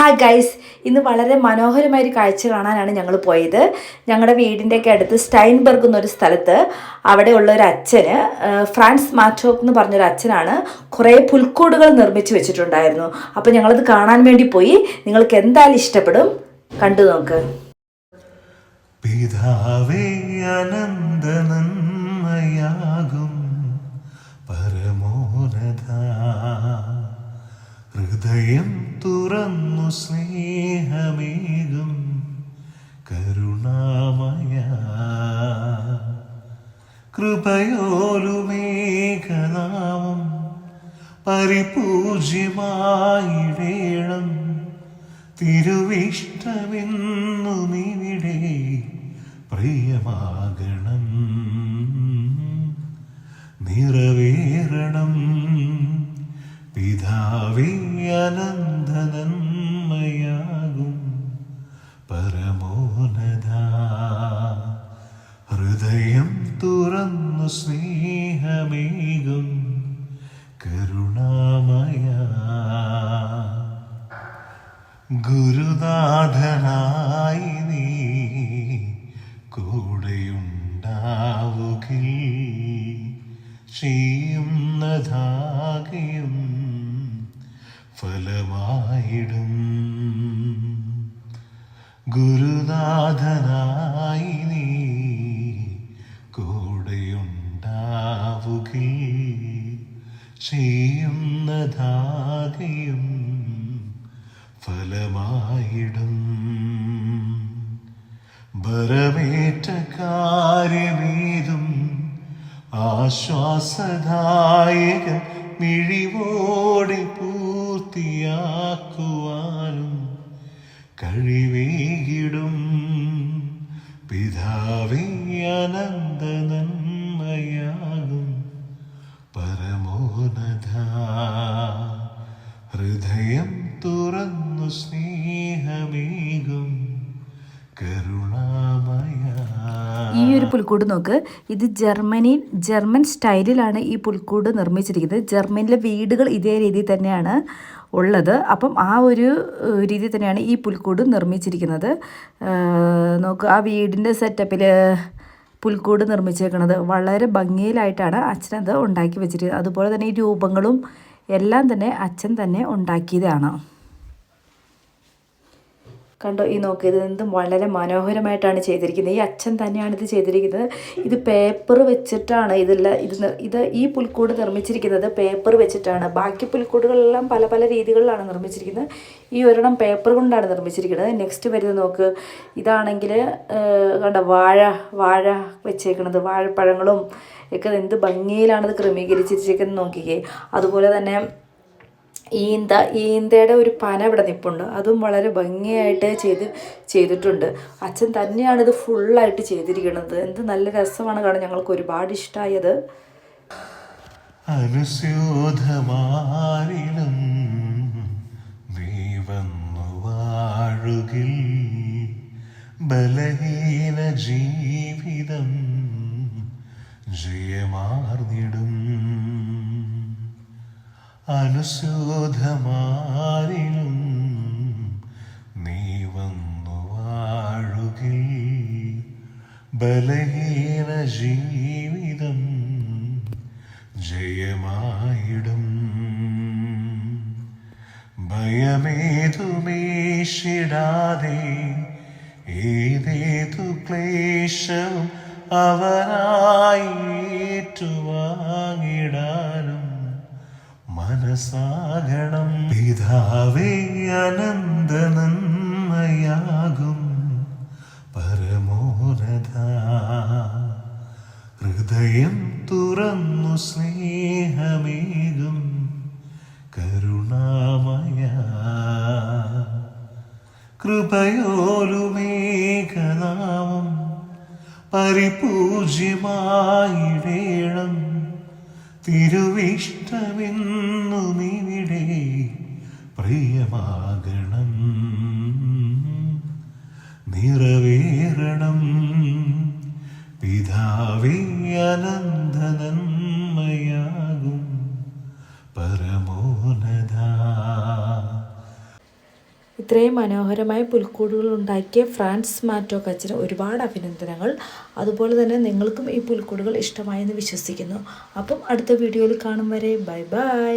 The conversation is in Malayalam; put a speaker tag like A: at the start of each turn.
A: ഹായ് ഗൈസ് ഇന്ന് വളരെ മനോഹരമായ ഒരു കാഴ്ച കാണാനാണ് ഞങ്ങൾ പോയത്. ഞങ്ങളുടെ വീടിന്റെയൊക്കെ അടുത്ത് സ്റ്റൈൻബർഗ് എന്നൊരു സ്ഥലത്ത് അവിടെയുള്ള ഒരു അച്ഛന് ഫ്രാൻസ് മാറ്റോക്ക് എന്ന് പറഞ്ഞൊരു അച്ഛനാണ് കുറേ പുൽക്കൂടുകൾ നിർമ്മിച്ച് വെച്ചിട്ടുണ്ടായിരുന്നു. അപ്പോൾ ഞങ്ങളത് കാണാൻ വേണ്ടി പോയി. നിങ്ങൾക്ക് എന്തായാലും ഇഷ്ടപ്പെടും. കണ്ടു നോക്ക്.
B: പിതാവേ അനന്ത ഹൃദയം തുറന്നു സ്നേഹമേകും കരുണാമയ. കൃപയോലുമേഘനാമം പരിപൂജ്യമായിടേണം. തിരുവിഷ്ടമെന്നുമിവിടെ പ്രിയമാകണം. അനന്തനന്മയാകും പരമോനത ഹൃദയം തുറന്നു സ്നേഹമേകും. കരുണാമയ ഗുരുനാഥനായി നീ കൂടെയുണ്ടാവുകിൽ. ചെയ്യുന്നതാകയും ഫലമായിടും. ഗുരുനാഥനായി നീ കൂടെയുണ്ടാവുകിൽ ചെയ്യുന്നതാകയും ഫലമായിടും. ബരമേറ്റ കാര്യമേതും ആശ്വാസദായകൻ മിഴിവോടെ പൂർത്തിയാക്കുവാനും കഴിവേകിടും. പിതാവേ നന്മയാകും പരമോനത ഹൃദയം തുറന്നു സ്നേഹമേകും. കരുണാമയ.
A: ഈ ഒരു പുൽക്കൂട് നോക്ക്. ഇത് ജർമ്മനിയിൽ ജർമ്മൻ സ്റ്റൈലിലാണ് ഈ പുൽക്കൂട് നിർമ്മിച്ചിരിക്കുന്നത്. ജർമ്മനിലെ വീടുകൾ ഇതേ രീതിയിൽ തന്നെയാണ്. ഉള്ളത്. അപ്പം ആ ഒരു രീതി തന്നെയാണ് ഈ പുൽക്കൂട് നിർമ്മിച്ചിരിക്കുന്നത്. നോക്കുക നോക്ക് ആ വീടിന്റെ സെറ്റപ്പിൽ പുൽക്കൂട് നിർമ്മിച്ചേക്കുന്നത് വളരെ ഭംഗിയിലായിട്ടാണ് അച്ഛനത് ഉണ്ടാക്കി വെച്ചിരിക്കുന്നത്. അതുപോലെ തന്നെ ഈ രൂപങ്ങളും എല്ലാം തന്നെ അച്ഛൻ തന്നെ ഉണ്ടാക്കിയതാണ്. കണ്ടോ ഈ നോക്ക് എന്തും വളരെ മനോഹരമായിട്ടാണ് ചെയ്തിരിക്കുന്നത്. ഈ അച്ഛൻ തന്നെയാണ് ഇത് ചെയ്തിരിക്കുന്നത്. ഇത് പേപ്പർ വെച്ചിട്ടാണ് ഇതെല്ലാം ഇത് ഇത് ഈ പുൽക്കൂട് നിർമ്മിച്ചിരിക്കുന്നത് പേപ്പർ വെച്ചിട്ടാണ്. ബാക്കി പുൽക്കൂടുകളെല്ലാം പല പല രീതികളിലാണ് നിർമ്മിച്ചിരിക്കുന്നത്. ഈ ഒരെണ്ണം പേപ്പർ കൊണ്ടാണ് നിർമ്മിച്ചിരിക്കുന്നത്. നെക്സ്റ്റ് വരുന്നത് നോക്ക്. ഇതാണെങ്കിൽ കണ്ട വാഴ വാഴ വെച്ചേക്കണത്. വാഴപ്പഴങ്ങളും ഒക്കെ എന്ത് ഭംഗിയിലാണ് ഇത് ക്രമീകരിച്ചിരിക്കുന്നത് നോക്കിക്കേ. അതുപോലെ തന്നെ ഈന്ത ഈന്തയുടെ ഒരു പന ഇവിടെ നിൽപ്പുണ്ട് അതും വളരെ ഭംഗിയായിട്ട് ചെയ്ത് ചെയ്തിട്ടുണ്ട്. അച്ഛൻ തന്നെയാണ് ഇത് ഫുള്ളായിട്ട് ചെയ്തിരിക്കുന്നത്. എന്ത് നല്ല രസമാണ് കാരണം ഞങ്ങൾക്ക് ഒരുപാട് ഇഷ്ടമായത്
B: വാഴുകിൽ ബലഹീന ജീവിതം ജയമാർന്നിടും. അനുസ്യൂതമാരിലും നീ വന്നു വാഴുകിൽ ബലഹീന ജീവിതം ജയമായിടും. ഭയമേതുമേഷിടാതെ ഏതേതു ക്ലേശം അവനായി മനസ്സാകണം പിതാവേ അനന്ത നന്മയാകും പരമോനത ഹൃദയം തുറന്നു സ്നേഹമേകും. കരുണാമയ. കൃപയോലുമേഘനാമം പരിപൂജ്യമായിടേണം തിരുവിഷ്ടമെന്നുമിവിടെ പ്രിയമാകണം.
A: ഇത്രയും മനോഹരമായ പുൽക്കൂടുകൾ ഉണ്ടാക്കിയ ഫ്രാൻസ് മാറ്റോ കച്ചിന് ഒരുപാട് അഭിനന്ദനങ്ങൾ. അതുപോലെ തന്നെ നിങ്ങൾക്കും ഈ പുൽക്കൂടുകൾ ഇഷ്ടമായെന്ന് വിശ്വസിക്കുന്നു. അപ്പം അടുത്ത വീഡിയോയിൽ കാണും വരെ. Bye bye.